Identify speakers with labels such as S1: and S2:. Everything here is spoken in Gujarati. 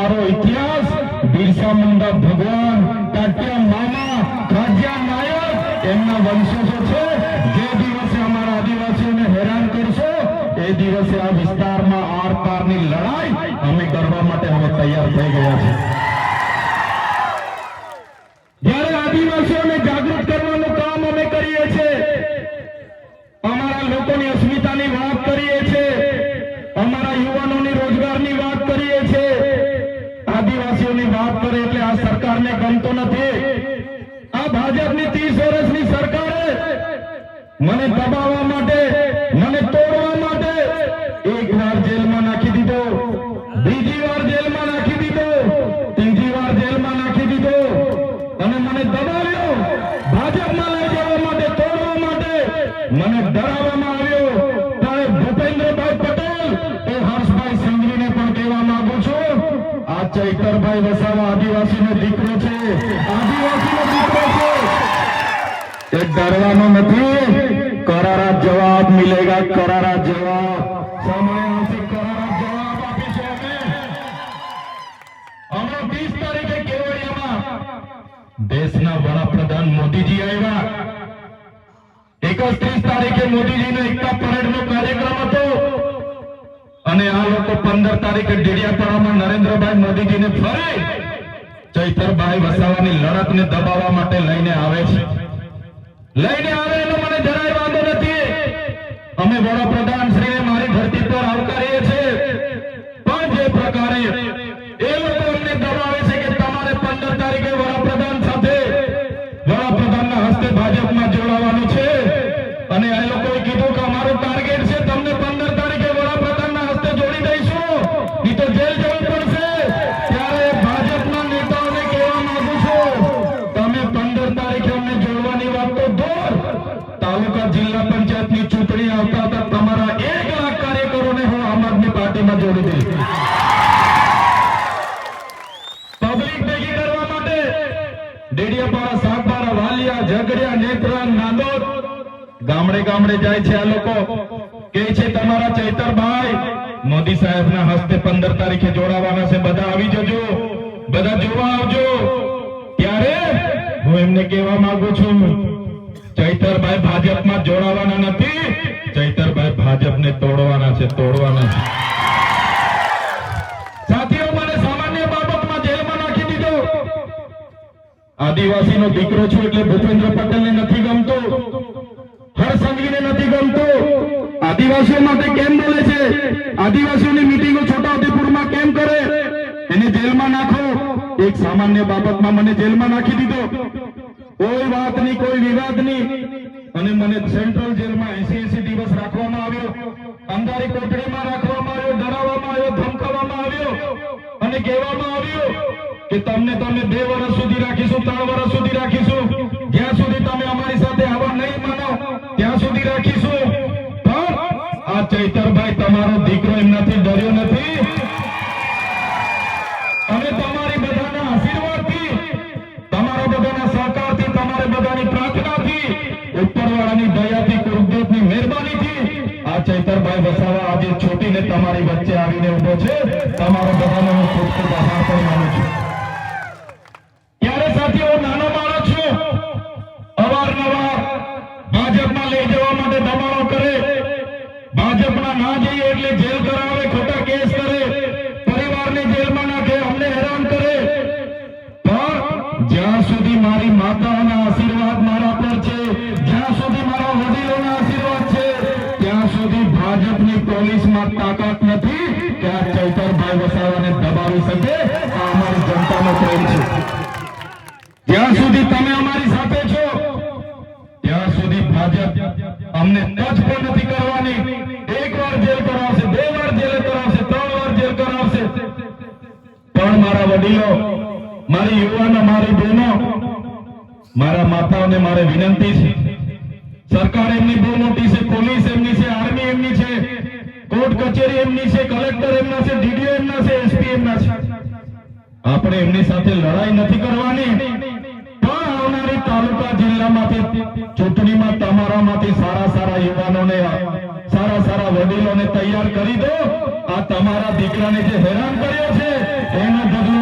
S1: અમારો ઇતિહાસ, બિરસા મુંડા ભગવાન તાત્યા મામા, ખાજ્યા નાયક, એમના વંશજો છે. જે દિવસે અમારા આદિવાસીઓને હેરાન કરશો, એ દિવસે આ વિસ્તારમાં આર પારની લડાઈ અમે કરવા માટે અમે તૈયાર થઈ ગયા છે સરકારને ગમતો નથી. આ ભાજપની ત્રીસ વર્ષની સરકારે મને દબાવવા માટે, મને તોડવા માટે એક વાર જેલમાં નાખી દીધો, બીજી વાર જેલમાં નાખી દીધો, ત્રીજી વાર જેલમાં નાખી દીધો અને મને દબાવ્યો. ભાજપમાં લઈ જવા માટે, તોડવા માટે મને ડરાવવામાં આવ્યો ત્યારે ભૂપેન્દ્રભાઈ પટેલ એ હર્ષભાઈ સંઘવીને પણ કહેવા માંગુ છું આ ચૈતરભાઈ વસાવા આદિવાસીનો દીકરો છે. આદિવાસીનો દીકરો છે. એ ડરવાનો નથી. કરારા જવાબ મિલેગા, કરારા જવાબ. સમય આવશે કરારા જવાબ આપીશું અમે. અમે 20 તારીખે કેવડિયામાં દેશના વડાપ્રધાન મોદીજી આવ્યા. એકત્રીસ તારીખે મોદીજીનો એકતા પરેડનો કાર્યક્રમ હતો અને આ લોકો પંદર તારીખે ડેડિયાપાડામાં નરેન્દ્રભાઈ મોદીજીને ફરી ચૈતરભાઈ વસાવાની લડતને દબાવવા માટે લઈને આવે છે. લઈને આવે એનો મને જરાય વાંધો નથી. અમે વડાપ્રધાન પાર્ટીમાં જોડી પબ્લિક ભેગી કરવા માટે ડેડિયાપાડા સાગબારા વાલિયા ઝઘડિયા નેત્રા નાંદોદ ગામડે ગામડે જાય છે આ લોકો કે છે તમારા ચૈતરભાઈ મોદી સાહેબના હસ્તે પંદર તારીખે જોડાવાના છે બધા આવી જજો બધા જોવા આવજો ત્યારે હું એમને કહેવા માંગુ છું ચૈતરભાઈ ભાજપમાં જોડાવાના નથી. ચૈતરભાઈ ભાજપને તોડવાના છે તોડવાના છે. આદિવાસીનો દીકરો છું એટલે ભૂપેન્દ્ર પટેલને નથી ગમતો. હર્ષ સંઘવીને નથી ગમતો. આદિવાસીઓ માટે કેમ બોલે છે? આદિવાસીઓની મીટિંગો છોટાઉદેપુરમાં કેમ કરે? એને જેલમાં નાખો. એક સામાન્ય બાબતમાં મને જેલમાં નાખી દીધો. કોઈ વાત નહીં, કોઈ વિવાદ નહીં. અને મને સેન્ટ્રલ જેલમાં એસી એસી દિવસ રાખવામાં આવ્યો. અંધારી કોટડીમાં રાખવામાં આવ્યો, ડરાવવામાં આવ્યો, ધમકાવવામાં આવ્યો અને કહેવામાં આવ્યું કે તમને તમે બે વર્ષ સુધી રાખીશું, ત્રણ વર્ષ સુધી રાખીશું. જ્યાં સુધી તમે અમારી સાથે આવા નહીં માનો, ત્યાં સુધી રાખીશું. પણ આ ચૈતરભાઈ તમારો દીકરો એમનાથી ડર્યો નથી. તમારી વચ્ચે આવીને ઊભો છે. તમારો બધાનો હું ખૂબ ખૂબ આભાર પણ માનું છું. ભાજપમાં લઈ જવા માટે દબાણો કરે. ભાજપના ના જઈએ એટલે જેલ કરાવે, ખોટા કેસ કરે. પરિવારને જેલમાં નાખે, અમને હેરાન કરે. પણ જ્યાં સુધી મારી માતાઓના આશીર્વાદ મારા પર છે, જ્યાં સુધી મારા વડીલોના આશીર્વાદ છે, ત્યાં સુધી ભાજપની પોલીસમાં તાકાત નથી આ ચૈતરભાઈ વસાવાને દબાવી શકે. આ અમારી જનતાનો પ્રેમ છે. જ્યાં સુધી તમે અમારી મારા વડીલો, મારી યુવાનો, મારી બહેનો, મારા માતાઓને મારે વિનંતી છે. સરકાર એમની બહુ મોટી છે, પોલીસ એમની છે, આર્મી એમની છે, કોર્ટ કચેરી એમની છે, કલેક્ટર એમના છે, ડીડીઓ એમના છે, એસપી એમના છે. આપણે એમની સાથે લડાઈ નથી કરવાની, પણ આવનારી તાલુકા જિલ્લામાંથી, ચૂંટણીમાં તમારામાંથી સારા સારા યુવાનોને, સારા સારા વડીલોને તૈયાર કરી દો. આ તમારા દીકરાને જે હેરાન કર્યો છે એના બદલો